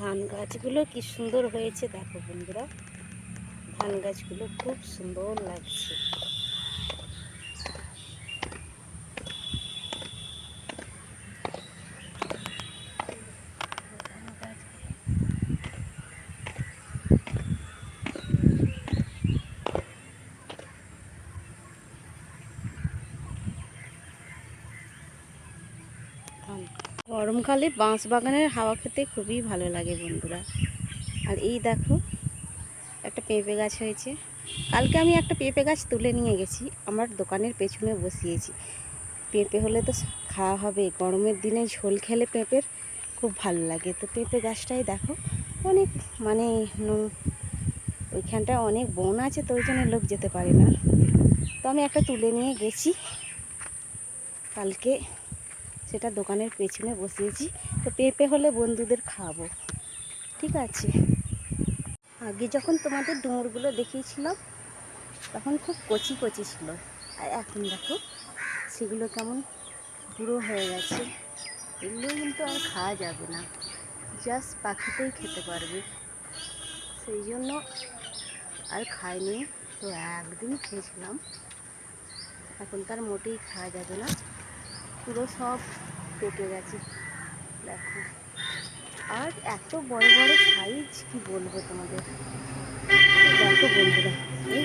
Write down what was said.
ধান গাছগুলো কি সুন্দর হয়েছে দেখো বন্ধুরা। ধান গাছগুলো খুব সুন্দর লাগছে ধান। গরমকালে বাঁশ বাগানের হাওয়া খেতে খুবই ভালো লাগে বন্ধুরা। আর এই দেখো, একটা পেঁপে গাছ হয়েছে। কালকে আমি একটা পেঁপে গাছ তুলে নিয়ে গেছি, আমার দোকানের পেছনে বসিয়েছি। পেঁপে হলে তো খাওয়া হবে, গরমের দিনে ঝোল খেলে পেঁপের খুব ভালো লাগে। তো পেঁপে গাছটাই দেখো, অনেক মানে ওইখানটায় অনেক বন আছে, তো ওই জন্য লোক যেতে পারে না। তো আমি একটা তুলে নিয়ে গেছি। কালকে সেটা দোকানের পেছনে বসিয়েছি। তো পেঁপে হলে বন্ধুদের খাওয়াবো। ঠিক আছে? আগে যখন তোমাদের ডুমুরগুলো দেখিয়েছিলাম, তখন খুব কচি কচি ছিল। আর এখন দেখো, সেগুলো কেমন বুড়ো হয়ে গেছে। এগুলো কিন্তু আর খাওয়া যাবে না। জাস্ট পাখিতেই খেতে পারবে। সেই জন্য আর খাইনি। তো একদিন খেয়েছিলাম। এখন তার মোটেই খাওয়া যাবে না। পুরো সব পেকে গেছে। দেখো। আর এত বড় বড় সাইজ কি বলব তোমাদের? দেখো বন্ধুরা এই।